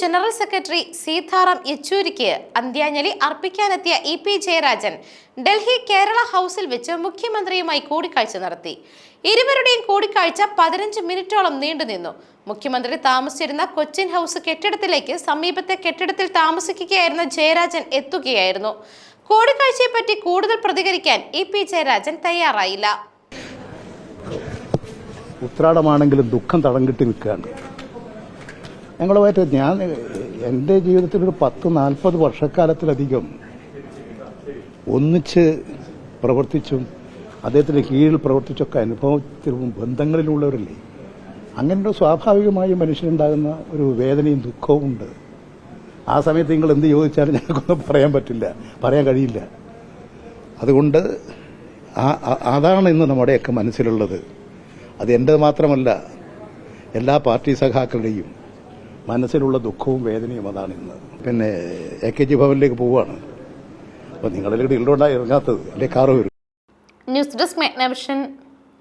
General secretary Sitaram യെച്ചൂരിക്ക് അന്ത്യാഞ്ജലി അർപ്പിക്കാനെത്തിയ ഇ പി ജയരാജൻ ഡൽഹി കേരള ഹൗസിൽ വെച്ച് മുഖ്യമന്ത്രിയുമായി കൂടിക്കാഴ്ച നടത്തി. ഇരുവരുടെയും കൂടിക്കാഴ്ച പതിനഞ്ച് മിനിറ്റോളം നീണ്ടുനിന്നു മുഖ്യമന്ത്രി താമസിച്ചിരുന്ന കൊച്ചിൻ ഹൗസ് കെട്ടിടത്തിലേക്ക് സമീപത്തെ കെട്ടിടത്തിൽ താമസിക്കുകയായിരുന്ന ജയരാജൻ എത്തുകയായിരുന്നു. കൂടിക്കാഴ്ചയെ പറ്റി കൂടുതൽ പ്രതികരിക്കാൻ ഇ പി ജയരാജൻ തയ്യാറായില്ല. ഉത്രാടമാണെങ്കിലും ദുഃഖം തടം കിട്ടി നിൽക്കുകയാണ്. ഞങ്ങളുമായിട്ട് ഞാൻ എന്റെ ജീവിതത്തിൽ ഒരു പത്ത് നാൽപ്പത് വർഷക്കാലത്തിലധികം ഒന്നിച്ച് പ്രവർത്തിച്ചും അദ്ദേഹത്തിന്റെ കീഴിൽ പ്രവർത്തിച്ചൊക്കെ അനുഭവത്തിലും ബന്ധങ്ങളിലുള്ളവരല്ലേ? അങ്ങനെ സ്വാഭാവികമായി മനുഷ്യനുണ്ടാകുന്ന ഒരു വേദനയും ദുഃഖവും ഉണ്ട്. ആ സമയത്ത് നിങ്ങൾ എന്ത് ചോദിച്ചാലും ഞങ്ങൾക്കൊന്നും പറയാൻ പറ്റില്ല. പറയാൻ കഴിയില്ല. അതുകൊണ്ട് അതാണ് ഇന്ന് നമ്മുടെയൊക്കെ മനസ്സിലുള്ളത്. അത് എന്റെ മാത്രമല്ല എല്ലാ പാർട്ടി സഖാക്കളുടെയും മനസ്സിലുള്ള ദുഃഖവും വേദനയും അതാണ് ഇന്ന്. പിന്നെ എ കെ ജി ഭവനിലേക്ക് പോവുകയാണ്. അപ്പോൾ നിങ്ങളുടെ ഇല്ലോണ്ടായി ഇറങ്ങാത്തത്. അല്ലെ കാറ് വരും. News desk മെഗ്നവിഷൻ.